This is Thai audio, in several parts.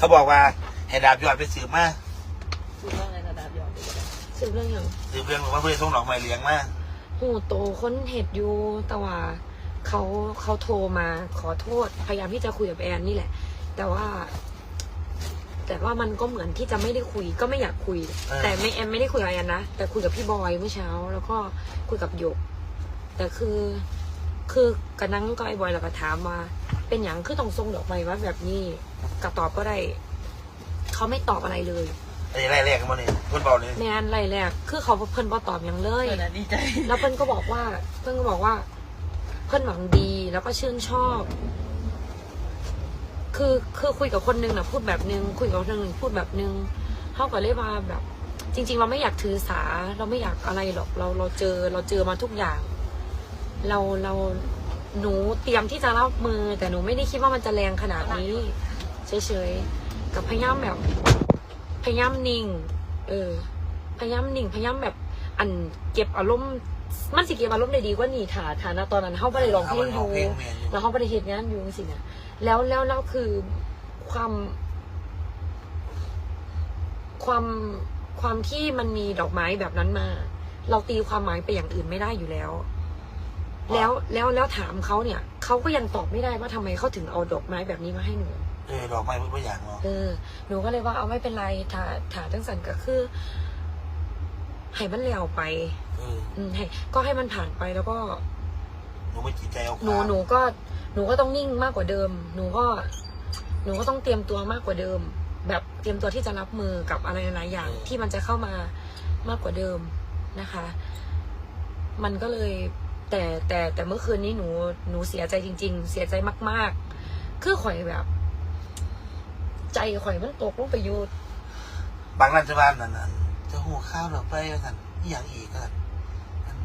เขาบอกว่าให้ดาบยอดไปสืบมาคือว่าไงระดับยอดดีกว่าสืบเรื่องอย่างสืบเรื่องว่าเพื่อนส่งดอกไม้เลี้ยงมาหูโตคนเห็ดอยู่แต่ว่าเขาเขาโทรมาขอโทษ พยายามที่จะคุยกับแอนนี่แหละ แต่ว่า แต่ว่ามันก็เหมือนที่จะไม่ได้คุยก็ไม่อยากคุย แต่ไม่แอนไม่ได้คุยกับแอนนะแต่คุยกับพี่บอยเมื่อเช้า แล้วก็คุยกับหยก แต่คือ คือกันนั่งก็ไอ้บอยแล้วก็ถามว่า เป็นอย่างคือต้องทรงดอกไม้ว่าแบบนี้กับตอบก็ได้ เขาไม่ตอบอะไรเลยไอ้ไล่แรกกันมาเนี่ยคนเบาเลยแมนไรแรกคือเขาเพิ่นบ่ตอบอย่างเลย เออนะดีใจ แล้วเพื่อนก็บอกว่า เพื่อนก็บอกว่า เพื่อนหวังดีแล้วก็ชื่นชอบ คือคือคุยกับคนนึงนะพูดแบบนึงคุยกับคนนึงพูดแบบนึงเท่ากับเลยว่าแบบ จริง ๆ เราไม่อยากถือสา เราไม่อยากอะไรหรอกเราเราเจอเราเจอมาทุกอย่าง เราเรา หนูเตรียมที่จะรับมือ แต่หนูไม่ได้คิดว่ามันจะแรงขนาดนี้เฉยๆกับพยายามแบบ พยายามนิ่ง เออ พยายามนิ่ง พยายามแบบอันเก็บอารมณ์มันสิเก็บอารมณ์ได้ดีกว่านี่ฐาฐานะตอนนั้นเขาไม่ได้ร้องเพลงอยู่เพลงเมียนอยู่แล้วเขาไม่ได้เหตุงานอยู่สินะแล้วแล้วแล้วคือความ ความความที่มันมีดอกไม้แบบนั้นมา เราตีความหมายไปอย่างอื่นไม่ได้อยู่แล้ว แล้วแล้วแล้วถามเขาเนี่ยเขาก็ยังตอบไม่ได้ว่าทำไมเขาถึงเอาดอกไม้แบบนี้มาให้หนูเออดอกไม้เพื่ออย่างเนาะเออหนูก็เลยว่าเอาไม่เป็นไรถาถาทั้งสันก็คือให้มันแล้วไปเอออืมให้ก็ให้มันผ่านไปแล้วก็หนูไม่จิตใจเอาหนูหนูก็หนูก็ต้องนิ่งมากกว่าเดิม หนูก็ หนูก็ต้องเตรียมตัวมากกว่าเดิม แบบเตรียมตัวที่จะรับมือกับอะไรหลายๆอย่าง ที่มันจะเข้ามามากกว่าเดิมนะคะ มันก็เลย แต่แต่แต่เมื่อคืนนี้หนูหนูเสียใจจริง ๆ เสียใจมาก ๆ คือข่อยแบบ ใจข่อยมันตกลงไปอยู่บางร้านจะบ้านนั่นน่ะจะหูข้าวดอกไปว่าสั่นอหย่างอีกก็สั่นอัน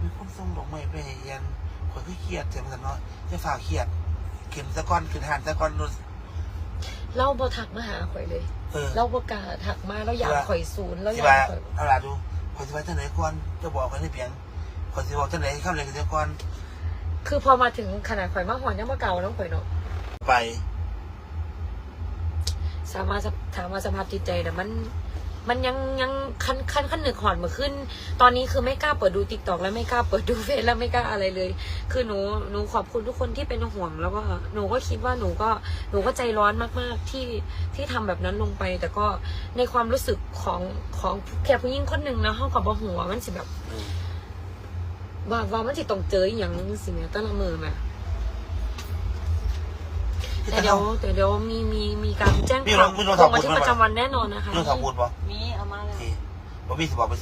มีคนส่งดอกไม้ไปให้ยันคนก็เครียดเจ็บสั่นเนาะจะฝากเครียดขึ้นตะก้อนขึ้นหันตะก้อนนู่นเล่าบ่ทักมาหาข่อยเลย เออเล่าบ่กล้าทักมาแล้วอยากข่อยศูนย์แล้วอสิยากว่าข่อย เอาล่ะดูขอยสิว่าจังไหนก่อนจะบอกกันได้เพียง ขอยสิบอกจังไหนเข้าเลยกันเดี๋ยวก่อนคือพอมาถึงขนาดข่อยมาหอนยังมาเก่าน้องข่อยเนาะไป สามารถถามว่าสภาพจิตใจแต่ะมัน มันยังยังคันคันคันหนึกหอนมาขึ้น ตอนนี้คือไม่กล้าเปิดดูติ๊กตอกแล้วไม่กล้าเปิดดูเฟซแล้วไม่กล้าอะไรเลย คือหนูหนูขอบคุณทุกคนที่เป็นห่วง แล้วก็หนูก็คิดว่าหนูก็หนูก็ใจร้อนมากๆที่ที่ทำแบบนั้นลงไป แต่ก็ในความรู้สึกของของแค่ผู้หญิงคนหนึ่งนะห้องกับบหัวามันสิแบบเออ ว่าว่ามันสิต้องเจออหย่างนึงสิเนี่ยตั้งละมือแม่แต่เดี๋ยวแต่เดี๋ยวมีมีมีการแจ้งความลงบันทึกประจำวันแน่นอนนะคะ เรื่องสองพูดบ่มีเอามาแล้วที่บ่มีสิบอกไป